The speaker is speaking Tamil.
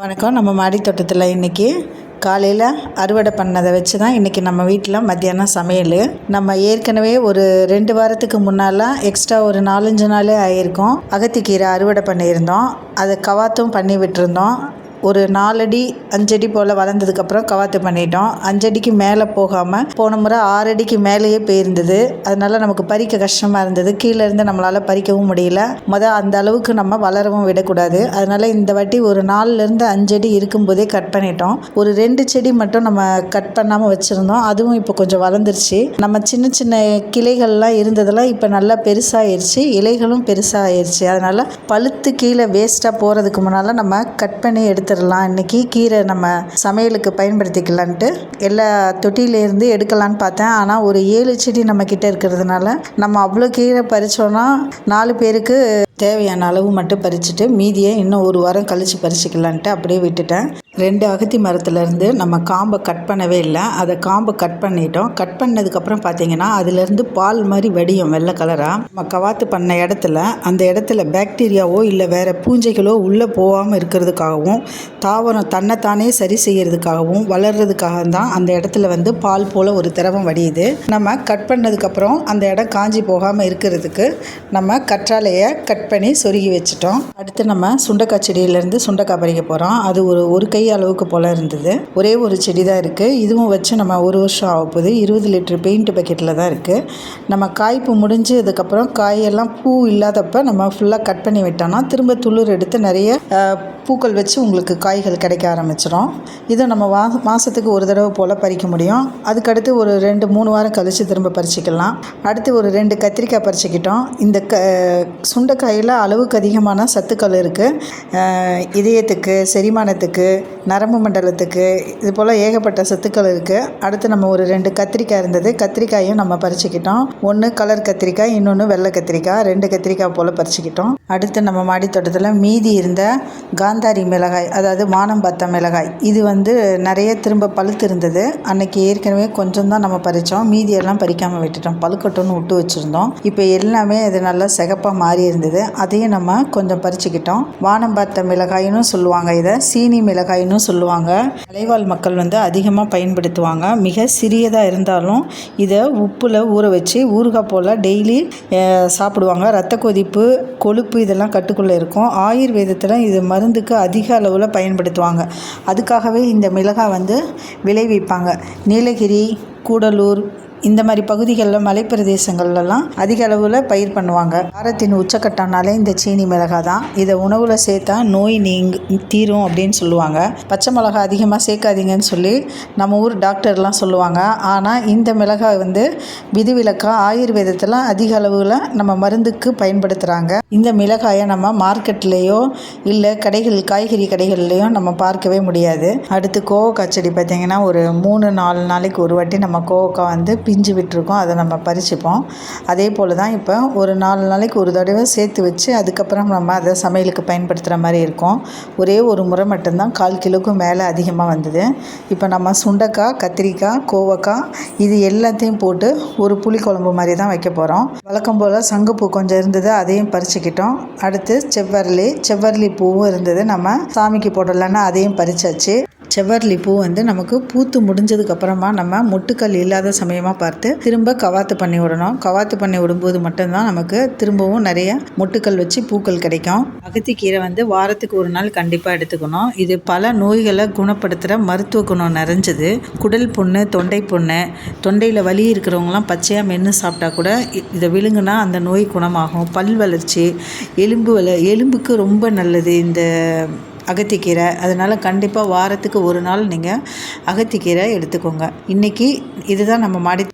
வணக்கம். நம்ம மாடி தோட்டத்தில் இன்றைக்கி காலையில் அறுவடை பண்ணதை வச்சு தான் இன்றைக்கி நம்ம வீட்டில் மத்தியானம் சமையல். நம்ம ஏற்கனவே ஒரு ரெண்டு வாரத்துக்கு முன்னால் எக்ஸ்ட்ரா ஒரு நாலஞ்சு நாளே ஆகியிருக்கோம் அகத்திக்கீரை அறுவடை பண்ணியிருந்தோம். அதை கவாத்தும் பண்ணி விட்டுருந்தோம். ஒரு நாலடி அஞ்சடி போல் வளர்ந்ததுக்கப்புறம் கவாத்து பண்ணிட்டோம். அஞ்சடிக்கு மேலே போகாமல் போன முறை ஆறடிக்கு மேலேயே போயிருந்தது. அதனால நமக்கு பறிக்க கஷ்டமாக இருந்தது. கீழே இருந்து நம்மளால் பறிக்கவும் முடியல. மொதல் அந்த அளவுக்கு நம்ம வளரவும் விடக்கூடாது. அதனால இந்த வாட்டி ஒரு நாலுலேருந்து அஞ்சடி இருக்கும்போதே கட் பண்ணிட்டோம். ஒரு ரெண்டு செடி மட்டும் நம்ம கட் பண்ணாமல் வச்சுருந்தோம். அதுவும் இப்போ கொஞ்சம் வளர்ந்துருச்சு. நம்ம சின்ன சின்ன கிளைகள்லாம் இருந்ததெல்லாம் இப்போ நல்லா பெருசாகிருச்சு இலைகளும் பெருசாகிருச்சு அதனால் பழுத்து கீழே வேஸ்ட்டாக போகிறதுக்கு முன்னால் நம்ம கட் பண்ணி எடுத்து எடுத்துடலாம். இன்றைக்கி கீரை நம்ம சமையலுக்கு பயன்படுத்திக்கலான்ட்டு எல்லா தொட்டியிலேருந்து எடுக்கலான்னு பார்த்தேன். ஆனால் ஒரு ஏழு செடி நம்ம கிட்டே இருக்கிறதுனால நம்ம அவ்வளோ கீரை பறிச்சோன்னா நாலு பேருக்கு தேவையான அளவு மட்டும் பறிச்சுட்டு மீதியை இன்னும் ஒரு வாரம் கழித்து பறிச்சுக்கலான்ட்டு அப்படியே விட்டுட்டேன். ரெண்டு அகத்தி மரத்துலேருந்து நம்ம காம்பை கட் பண்ணவே இல்லை. அதை காம்பை கட் பண்ணிட்டோம். கட் பண்ணதுக்கப்புறம் பார்த்தீங்கன்னா அதுலேருந்து பால் மாதிரி வடியும் வெள்ளை கலராக நம்ம கவாத்து பண்ண இடத்துல அந்த இடத்துல பாக்டீரியாவோ இல்லை வேறு பூஞ்சைகளோ உள்ளே போகாமல் இருக்கிறதுக்காகவும் தாவரம் தன்னைத்தானே சரி செய்யறதுக்காகவும் வளர்கிறதுக்காக தான் அந்த இடத்துல வந்து பால் போல் ஒரு திரவம் வடியுது. நம்ம கட் பண்ணதுக்கப்புறம் அந்த இடம் காஞ்சி போகாமல் இருக்கிறதுக்கு நம்ம கற்றாழையை கட் பண்ணி சொருகி வச்சுட்டோம். அடுத்து நம்ம சுண்டைக்காய் செடியிலேருந்து சுண்டைக்காய் பறிக்க போகிறோம் அது ஒரு ஒரு கை அளவுக்கு போல் இருந்தது. ஒரே ஒரு செடி தான் இருக்குது இதுவும் வச்சு நம்ம ஒரு வருஷம் ஆக போகுது. இருபது லிட்டர் பெயிண்ட் பக்கெட்டில் தான் இருக்குது நம்ம காய்ப்பு முடிஞ்சு அதுக்கப்புறம் காயெல்லாம் பூ இல்லாதப்ப நம்ம ஃபுல்லாக கட் பண்ணி விட்டோம்னா திரும்ப துளிர் எடுத்து நிறைய பூக்கள் வச்சு உங்களுக்கு காய்கள் கிடைக்க ஆரம்பிச்சிடும். இதை நம்ம வா மாதத்துக்கு ஒரு தடவை போல் பறிக்க முடியும். அதுக்கடுத்து ஒரு ரெண்டு மூணு வாரம் கழித்து திரும்ப பறிச்சிக்கலாம். அடுத்து ஒரு ரெண்டு கத்திரிக்காய் பறிச்சுக்கிட்டோம். இந்த க சுண்டைக்காயில் அளவுக்கு அதிகமான சத்துக்கள் இருக்குது இதயத்துக்கு செரிமானத்துக்கு நரம்பு மண்டலத்துக்கு இது போல் ஏகப்பட்ட சத்துக்கள் இருக்குது அடுத்து நம்ம ஒரு ரெண்டு கத்திரிக்காய் இருந்தது. கத்திரிக்காயும் நம்ம பறிச்சுக்கிட்டோம். ஒன்று கலர் கத்திரிக்காய் இன்னொன்று வெள்ளை கத்திரிக்காய் ரெண்டு கத்திரிக்காய் போல் பறிச்சுக்கிட்டோம். அடுத்து நம்ம மாடித்தோட்டத்தில் மீதி இருந்த காந்தாரி மிளகாய் அதாவது வானம் பார்த்த மிளகாய். இது வந்து நிறைய திரும்ப பழுத்து இருந்தது அன்னைக்கு ஏற்கனவே கொஞ்சம் தான் நம்ம பறித்தோம் மீதியெல்லாம் பறிக்காமல் விட்டுட்டோம். பழுக்கட்டும்னு விட்டு வச்சுருந்தோம். இப்போ எல்லாமே இது நல்லா சிகப்பாக மாறி இருந்தது. அதையும் நம்ம கொஞ்சம் பறிச்சுக்கிட்டோம். வானம் பார்த்த மிளகாயின்னு சொல்லுவாங்க இதை. சீனி மிளகாயின்னு சொல்லுவாங்க. மலைவாழ் மக்கள் வந்து அதிகமாக பயன்படுத்துவாங்க. மிக சிறியதாக இருந்தாலும் இதை உப்பில் ஊற வச்சு ஊறுகாய் போல் டெய்லி சாப்பிடுவாங்க. ரத்த கொதிப்பு கொழுப்பு இதெல்லாம் கட்டுக்குள்ளே இருக்கும். ஆயுர்வேதத்தில் இது மருந்து மருந்துக்கு அதிக அளவில் பயன்படுத்துவாங்க. அதுக்காகவே இந்த மிளகாய் வந்து விளைவிப்பாங்க. நீலகிரி கூடலூர் இந்த மாதிரி பகுதிகளில் மலைப்பிரதேசங்கள்லாம் அதிக அளவில் பயிர் பண்ணுவாங்க. வாரத்தின் உச்சக்கட்டம்னாலே இந்த சீனி மிளகாய் தான் இதை உணவில் சேர்த்தா நோய் நீங் தீரும் அப்படின்னு சொல்லுவாங்க. பச்சை மிளகாய் அதிகமாக சேர்க்காதீங்கன்னு சொல்லி நம்ம ஊர் டாக்டர்லாம் சொல்லுவாங்க. ஆனால் இந்த மிளகாய் வந்து விதிவிலக்காக ஆயுர்வேதத்தில் அதிக அளவில் நம்ம மருந்துக்கு பயன்படுத்துகிறாங்க இந்த மிளகாயை நம்ம மார்க்கெட்லேயோ இல்லை கடைகள் காய்கறி கடைகள்லேயோ நம்ம பார்க்கவே முடியாது. அடுத்து கோவக்காய் செடி பார்த்திங்கன்னா ஒரு மூணு நாலு நாளைக்கு ஒரு வாட்டி நம்ம கோவக்காய் வந்து பிஞ்சு விட்டுருக்கோம் அதை நம்ம பறிச்சுப்போம். அதே போல் தான் இப்போ ஒரு நாலு நாளைக்கு ஒரு தடவை சேர்த்து வச்சு அதுக்கப்புறம் நம்ம அதை சமையலுக்கு பயன்படுத்துகிற மாதிரி இருக்கும். ஒரே ஒரு முறை மட்டும்தான் கால் கிலோவுக்கு மேலே அதிகமாக வந்தது. இப்போ நம்ம சுண்டக்காய் கத்திரிக்காய் கோவக்காய் இது எல்லாத்தையும் போட்டு ஒரு புளிக்குழம்பு மாதிரி தான் வைக்க போகிறோம். வழக்கம் போல் சங்குப்பூ கொஞ்சம் இருந்தது அதையும் பறிச்சுக்கிட்டோம். அடுத்து செவ்வரளி செவ்வரளி பூவும் இருந்தது. நம்ம சாமிக்கு போடலான்னு அதையும் பறிச்சாச்சு. செவ்வரளி பூ வந்து நமக்கு பூத்து முடிஞ்சதுக்கப்புறமா நம்ம மொட்டுக்கள் இல்லாத சமயமாக பார்த்து திரும்ப கவாத்து பண்ணி விடணும். கவாத்து பண்ணி விடும்போது மட்டும்தான் நமக்கு திரும்பவும் நிறைய மொட்டுக்கள் வச்சு பூக்கள் கிடைக்கும். அகத்திக்கீரை வந்து வாரத்துக்கு ஒரு நாள் கண்டிப்பாக எடுத்துக்கணும். இது பல நோய்களை குணப்படுத்துகிற மருத்துவ குணம் நிறைஞ்சது. குடல் புண்ணு தொண்டை புண்ணு தொண்டையில் வலி இருக்கிறவங்களாம் பச்சையாக மென்று சாப்பிட்டா கூட இதை விழுங்குனா அந்த நோய் குணமாகும். பல் வளர்ச்சி எலும்பு வள எலும்புக்கு ரொம்ப நல்லது. இந்த அகத்திக்கீரை. அதனால் கண்டிப்பாக வாரத்துக்கு ஒரு நாள் நீங்கள் அகத்திக்கீரை எடுத்துக்கோங்க. இன்றைக்கி இதுதான் நம்ம மாடி